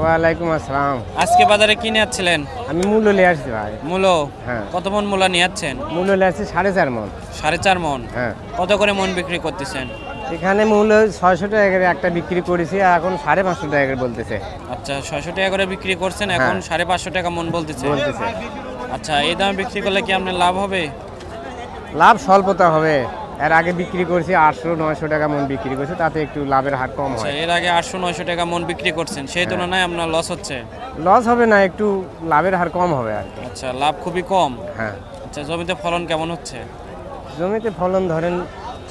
ওয়ালাইকুম আসসালাম। আজকে বাজারে কি নিয়ে যাচ্ছিলেন আমি মূল্য নিয়ে আসছি ভাই। মূলো? হ্যাঁ। কত মন মূলা নিয়ে যাচ্ছেন মূল্য নিয়ে আসছি সাড়ে চার মন। সাড়ে চার মন? হ্যাঁ। কত করে মন বিক্রি করতেছেন? এখানে মূল্য ছয়শো টাকা করে একটা বিক্রি করেছি আর এখন সাড়ে পাঁচশো টাকা করে বলতেছে। আচ্ছা ছয়শো টাকা করে বিক্রি করছেন এখন হ্যাঁ। সাড়ে পাঁচশো টাকা মন বলতেছে। বলতেছে। আচ্ছা এই দামে বিক্রি করলে কি আপনার লাভ হবে? লাভ স্বল্পতা হবে। এর আগে বিক্রি করছি আটশো নয়শো টাকা মন বিক্রি করছি তাতে একটু লাভের হার কম আচ্ছা হয়। এর আগে আটশো নয়শো টাকা মন বিক্রি করছেন সেই হ্যাঁ। তুলনায় আপনার লস হচ্ছে? লস হবে না একটু লাভের হার কম হবে আর কি। আচ্ছা লাভ খুবই কম। হ্যাঁ। আচ্ছা জমিতে ফলন কেমন হচ্ছে? জমিতে ফলন ধরেন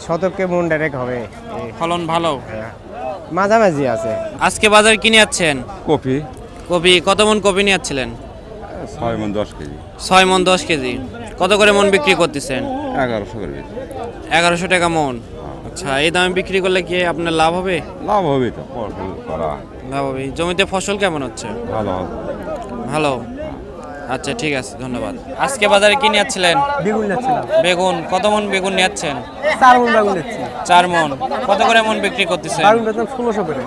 শতককে মন ডাইরেক্ট হবে। ফলন ভালো? হ্যাঁ। মাঝামাঝি আছে। আজকে বাজারে কিনে যাচ্ছেন? কপি। কপি কত মন কপি নিয়ে যাচ্ছিলেন? ছয় মন দশ কেজি। ছয় মন দশ কেজি। কত করে মন বিক্রি করতেছেন? এগারোশো করে। এগারোশো টাকা মন। আচ্ছা এই দামে বিক্রি করলে কি আপনার লাভ হবে? লাভ হবে তো ফসল করা। লাভ হবে। জমিতে ফসল কেমন হচ্ছে? ভালো ভালো। আচ্ছা ঠিক আছে ধন্যবাদ। আজকে বাজারে কি নিয়ে যাচ্ছিলেন বেগুন যাচ্ছিলাম বেগুন কত মন বেগুন নিয়ে যাচ্ছেন চার মন বেগুন যাচ্ছি চার মন। কত করে মন বিক্রি করতেছেন? বেতন ষোলোশো করে।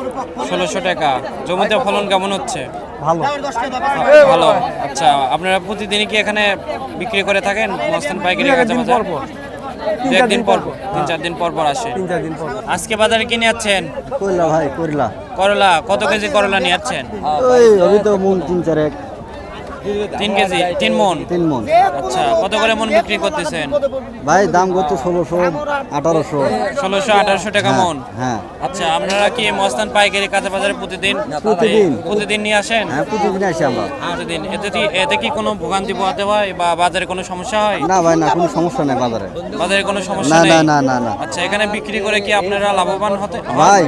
ষোলোশো টাকা। জমিতে ফলন কেমন হচ্ছে? ভালো। ভালো। আচ্ছা আপনারা প্রতিদিনই কি এখানে বিক্রি করে থাকেন? মস্তান পাইকারি কাঁচা বাজার একদিন পর পর, তিন চার দিন পর পর আসে। তিন চার দিন পর। আজকে বাজারে কিনে যাচ্ছেন করলা ভাই করলা। করলা। কত কেজি করলা নিয়ে যাচ্ছেন ওই আমি তো মন তিন চারেক। তিন কেজি তিন মন? তিন মন। আচ্ছা কত করে মন বিক্রি করতেছেন? ভাই দাম কত ষোলোশো আঠারোশো। ষোলোশো আঠারোশো টাকা মন? হ্যাঁ। আচ্ছা আপনারা কি মস্তান পাইকারি কাঁচা বাজারে প্রতিদিন প্রতিদিন। প্রতিদিন নিয়ে আসেন? হ্যাঁ প্রতিদিন আসি আমরা। প্রতিদিন। এতে কি এতে কি কোনো ভোগান্তি পোহাতে হয় বা বাজারে কোনো সমস্যা হয়? না ভাই না কোনো সমস্যা নেই বাজারে। বাজারে কোনো সমস্যা না নেই? না না না না। আচ্ছা এখানে বিক্রি করে কি আপনারা লাভবান হতে? ভাই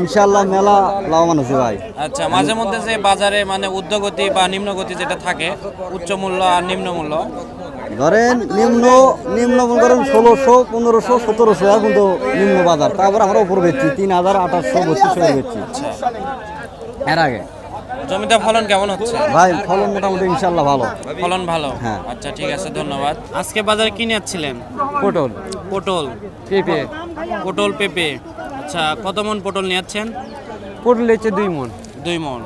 ইনশাল্লাহ মেলা লাভবান আছে ভাই। আচ্ছা মাঝে মধ্যে যে বাজারে মানে ঊর্ধ্বগতি বা নিম্নগতি যেটা থাকে উচ্চ মূল্য আর নিম্ন মূল্য? ধরেন নিম্ন নিম্ন মনে করেন ষোলোশো পনেরোশো সতেরোশো এখন তো নিম্ন বাজার। তারপর আমরা উপর বেচছি তিন হাজার আঠাশশো বত্রিশশো বেচছি। আচ্ছা এর আগে। জমিতে ফলন কেমন হচ্ছে? ভাই ফলন মোটামুটি ইনশাল্লাহ ভালো। ফলন ভালো? হ্যাঁ। আচ্ছা ঠিক আছে ধন্যবাদ। আজকে বাজারে কিনে যাচ্ছিলেন পটল। পটল। পেঁপে। পটল পেঁপে। আচ্ছা কত মন পটল নিয়ে যাচ্ছেন? পটল হচ্ছে দুই মন। দুই মন।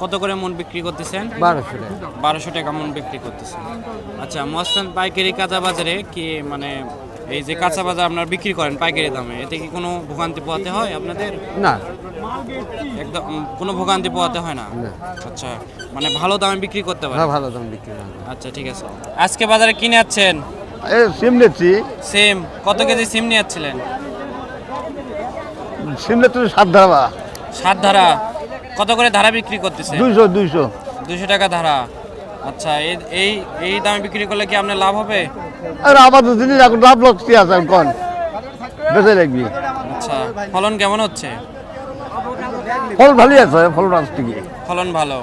কত করে মন বিক্রি করতেছেন? বারোশো টাকা। বারোশো টাকা মন বিক্রি করতেছেন। আচ্ছা মস্তান পাইকারি কাঁচা বাজারে কি মানে এই যে কাঁচা বাজার আপনার বিক্রি করেন পাইকারি দামে এতে কি কোনো ভোগান্তি পোহাতে হয় আপনাদের? না। একদম কোনো ভোগান্তি পোহাতে হয় না? আচ্ছা মানে ভালো দামে বিক্রি করতে পারে ভালো দামে বিক্রি আচ্ছা ঠিক আছে। আজকে বাজারে কিনে এ সিম নিচ্ছি। সিম কত কেজি সিম নিয়ে যাচ্ছিলেন? সিম নিচ্ছি সাত ধারা। সাত ধারা। কত করে ধারা বিক্রি করতেছে? দুইশো দুইশো। দুইশো টাকা ধারা। আচ্ছা এই এই এই দামে বিক্রি করলে কি আপনার লাভ হবে? আর আমাদের জিনিস এখন লাভ লাগছে আছে কোন। বেঁচে রাখবি। আচ্ছা ফলন কেমন হচ্ছে? ফল ভালোই আছে ফলন আসছে কি? ফলন ভালো।